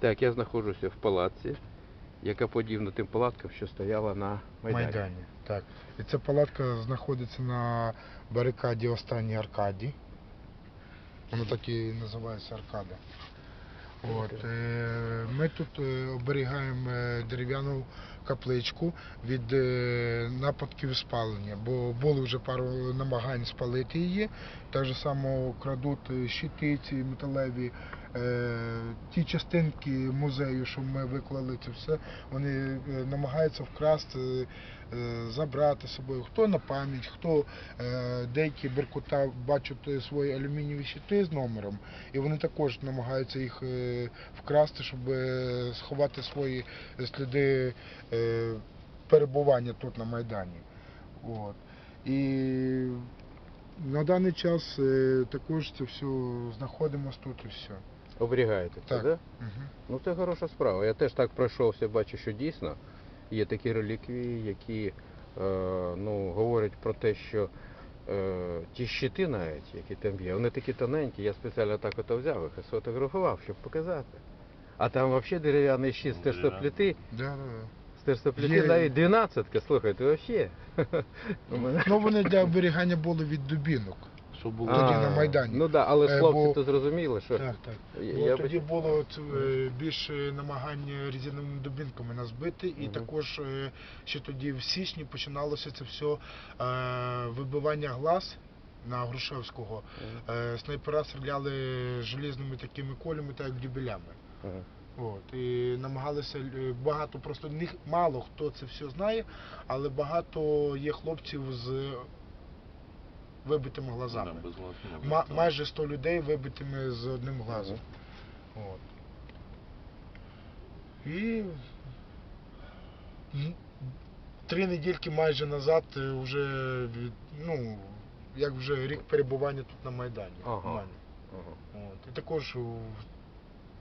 Так, я знаходжуся в палаці, яка подібна тим палаткам, що стояла на Майдані. Майдані. Так. І ця палатка знаходиться на барикаді останній аркаді. Воно так і називається аркада. От, е, ми тут е, оберігаємо е, дерев'яну капличку від е, нападків спалення, бо були вже пару намагань спалити її. Так же само крадуть щити ці металеві, е, ті частинки музею, що ми виклали, це все, вони е, намагаються вкрасти, забрати собою. Хто на пам'ять, хто деякі беркута бачать свої алюмінієві щити з номером, і вони також намагаються їх вкрасти, щоб сховати свої сліди перебування тут на Майдані. От. І на даний час е, також це все знаходимося тут і все. Оберігаєте це, Так. да? Угу. Ну це хороша справа. Я теж так пройшовся, бачу, що дійсно є такі реліквії, які е, ну, говорять про те, що е, ті щити навіть, які там є, вони такі тоненькі, я спеціально так ото взяв їх і сфотографував, щоб показати. А там взагалі дерев'яний щит з терстопліти, Да, да, да. З Є. навіть 12, слухайте, взагалі. Ну вони для оберігання були від дубінок. Що було? тоді на Майдані. Ну так, але ж Е, хлопці то зрозуміли, що Так, так. Я- тоді було е, більше намагання різинними дубінками нас бити, і також е, ще тоді в січні починалося це все вибивання глаз на Грушевського. Снайпера стріляли желізними такими колями, так як дюбелями. Мгм. От, і намагалися е, багато, просто них мало хто це все знає, але багато є хлопців з вибитими глазами. Да, без Ма- було. майже 100 людей вибитими з одним глазом. От. І три недільки майже назад е, вже від, ну, як вже рік перебування тут на Майдані. Ага. Ага. От. І також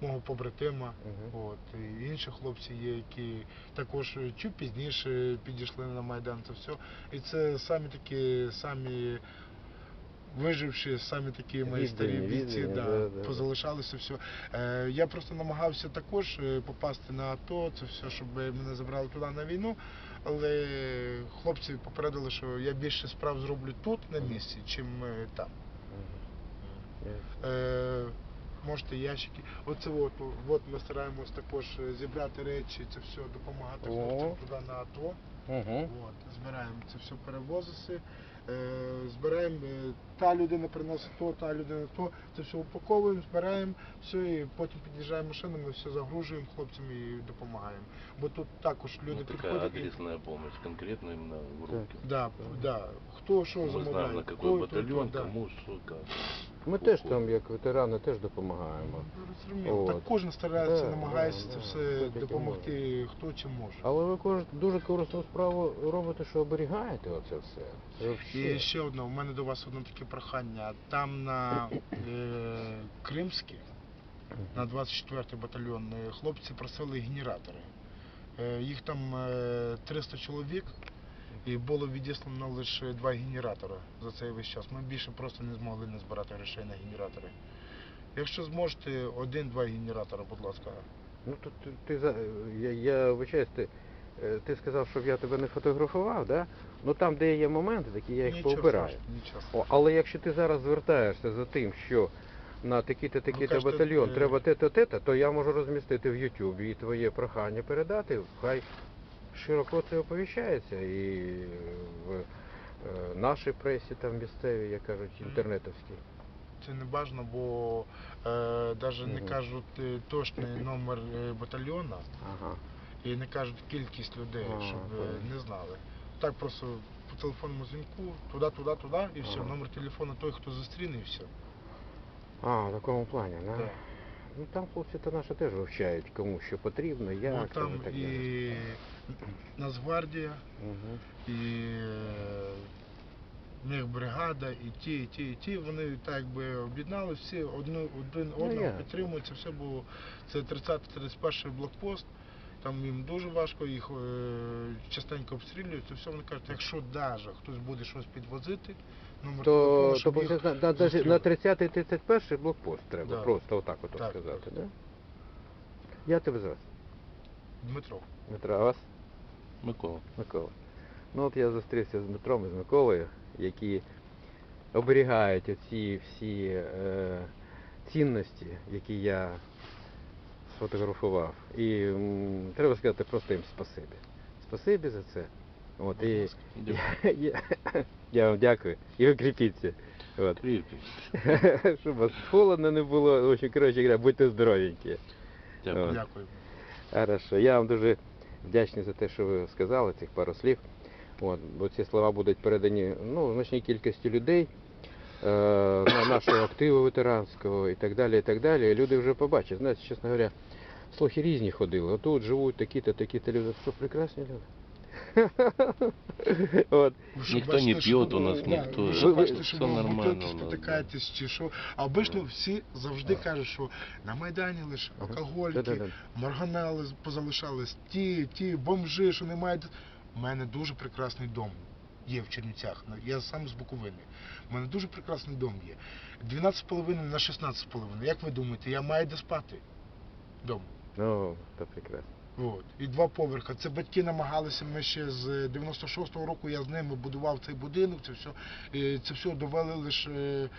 мого побратима. Мгм. От, і інші хлопці є, які також чуть пізніше підійшли на Майдан, це все. І це самі такі, самі виживши, самі такі мої старі бійці, да, да, да, позалишалися все. Е, я просто намагався також е, попасти на АТО, це все, щоб мене забрали туди на війну. Але хлопці попередили, що я більше справ зроблю тут на місці, чим е, там. Е, можете ящики. Оце от, от ми стараємось також е, зібрати речі, це все допомагати хлопцям туди на АТО. Мгм. От, збираємо це все перевозити. Е, збираємо, е, та людина приносить то, та людина то, це все упаковуємо, збираємо, все, і потім під'їжджає машина, ми все загружуємо хлопцям і допомагаємо. Бо тут також люди Ну, такая підходять. і- адресная помощь, конкретно именно в Так. руки. Да, да. Хто що Мы замовляє, знаем, на той, какой той, батальон, да. кому что, как. Ми теж там, як ветерани, теж допомагаємо. Зрозуміло. Так От. кожен старається, Да, намагається да, це да. все тільки допомогти, хто чим може. Але ви кож- дуже корисну справу робите, що оберігаєте оце все. Це І вообще- ще одне, у мене до вас одне таке прохання. Там на е, Кримській, на 24-й батальйон, е, хлопці просили генератори. Е, їх там е, 300 чоловік, і було відіслано лише два генератори за цей весь час. Ми більше просто не змогли не збирати грошей на генератори. Якщо зможете, один-два генератора, будь ласка. Ну то ти, ти я, я вибачаюсь, ти, е, ти сказав, щоб я тебе не фотографував, да? Ну там, де є моменти, такі я їх Нічого пообираю. страшного, нічого О, але якщо ти зараз звертаєшся за тим, що на такий-то такий-то кажете, батальйон е, треба те-то, те-то, то я можу розмістити в Ютубі і твоє прохання передати. Хай широко це оповіщається і в е, нашій пресі там місцевій, як кажуть, Мгм. інтернетовській. Це не бажано, бо е, навіть не кажуть е, точний номер е, батальйона Ага. і не кажуть кількість людей, А, щоб е, не знали. Так просто по телефонному дзвінку, туди, туди, туди, і все. Ага. Номер телефону той, хто зустріне, і все. А, в такому плані, да? Так. Ну там хлопці то наші теж вивчають, кому що потрібно, як Бо там, там і так далі. І Нацгвардія, і е, мехбригада, і ті, і ті, і ті. Вони так якби об'єднали всі одну, один Ну, одного я. підтримують. Все було це 30-31 блокпост. Там їм дуже важко, їх е, частенько обстрілюють. Це все вони кажуть, якщо навіть хтось буде щось підвозити, номер То, то їх на, на, зустріли. на 30 31 блокпост треба, Да. просто отак от Так, сказати, так. да? Я тебе звати. Дмитро. Дмитро, а вас? Микола. Микола. Ну от я зустрівся з Дмитром і з Миколою, які оберігають оці всі е, цінності, які я сфотографував. І м, треба сказати просто їм спасибі. Спасибі за це. От, і, я, я, я вам дякую. І ви кріпіться. От. Кріпкий. Щоб вас холодно не було. В общем, коротше говоря, будьте здоровенькі. Дякую. От. Дякую. Хорошо. Я вам дуже вдячний за те, що ви сказали цих пару слів. От, бо ці слова будуть передані ну, значній кількості людей е, на нашого активу ветеранського і так далі. І так далі. І люди вже побачать. Знаєте, чесно говоря, слухи різні ходили. Отут живуть такі-то, такі-то люди. Що прекрасні люди. От. Ви Ніхто не п'є, у нас да, ніхто- Ви Ви- бачите, що все ви нормально нас, спотикаєтесь чи що. А обично всі завжди кажуть, що на Майдані лише алкоголіки, марганали позалишались, ті, ті, бомжи, що не мають. У мене дуже прекрасний дом є в Чернівцях. Я сам з Буковини. У мене дуже прекрасний дом є. 12,5 на 16,5. Як ви думаєте, я маю де спати? Дом. Ну, то прекрасно. От. І два поверха. Це батьки намагалися. Ми ще з 96-го року я з ними будував цей будинок. Це все, е, це все довели лише. е,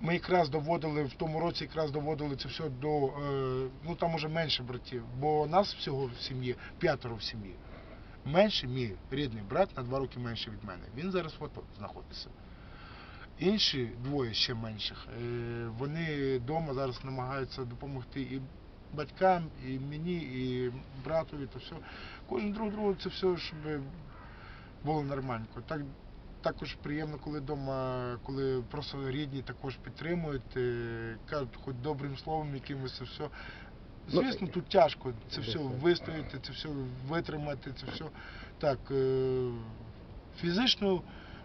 Ми якраз доводили в тому році, якраз доводили це все до. е, Ну там уже менше братів, бо нас всього в сім'ї п'ятеро в сім'ї. Менше мій рідний брат на два роки менше від мене. Він зараз тут знаходиться. Інші двоє ще менших. е, Вони вдома зараз намагаються допомогти і батькам, і мені, і братові, то все. Кожен друг другу це все, щоб було нормально. Так, також приємно, коли вдома, коли просто рідні також підтримують, е, кажуть, хоч добрим словом якимось це все. Ну, Звісно, тут тяжко це все вистояти, це все витримати, це все так. е, Фізично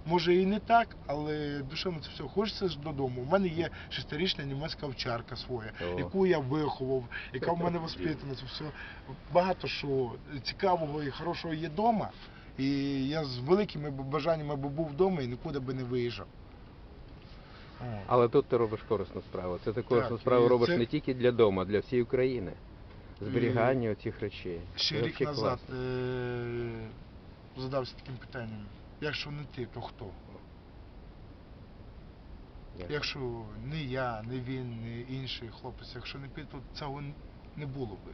може і не так, але душевно це все. Хочеться ж додому. У мене є шестирічна німецька овчарка своя, О. яку я виховав, яка в мене воспитана. Це все багато що цікавого і хорошого є вдома. І я з великими бажаннями би був вдома і нікуди би не виїжджав. Але тут ти робиш корисну справу. Це ти корисну Так, справу і робиш це- не тільки для дому, а для всієї України. Зберігання цих речей. Ще Це рік взагалі назад класно. е- задався таким питанням. Якщо не ти, то хто? Якщо не я, не він, не інший хлопець, якщо не ти, то цього не було би.